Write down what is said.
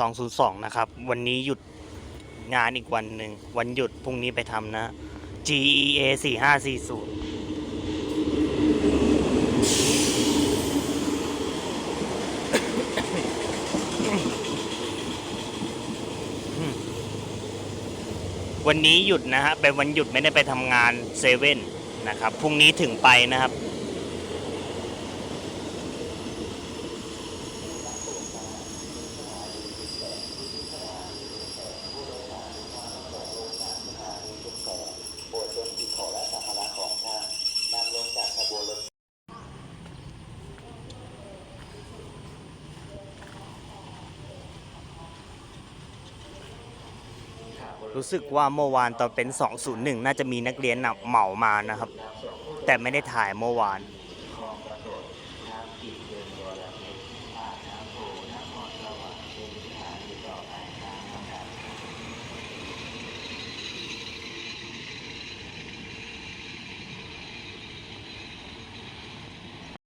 202 นะครับ วันนี้หยุดงานอีกวันหนึ่ง วันหยุดพรุ่งนี้ไปทำนะ GEA 4540วันนี้หยุดนะฮะเป็นวันหยุดไม่ได้ไปทำงานเซเว่นนะครับพรุ่งนี้ถึงไปนะครับ รู้สึกว่าเมื่อวานตอนเป็น 201 น่าจะมีนักเรียนเหมามานะครับ แต่ไม่ได้ถ่ายเมื่อวาน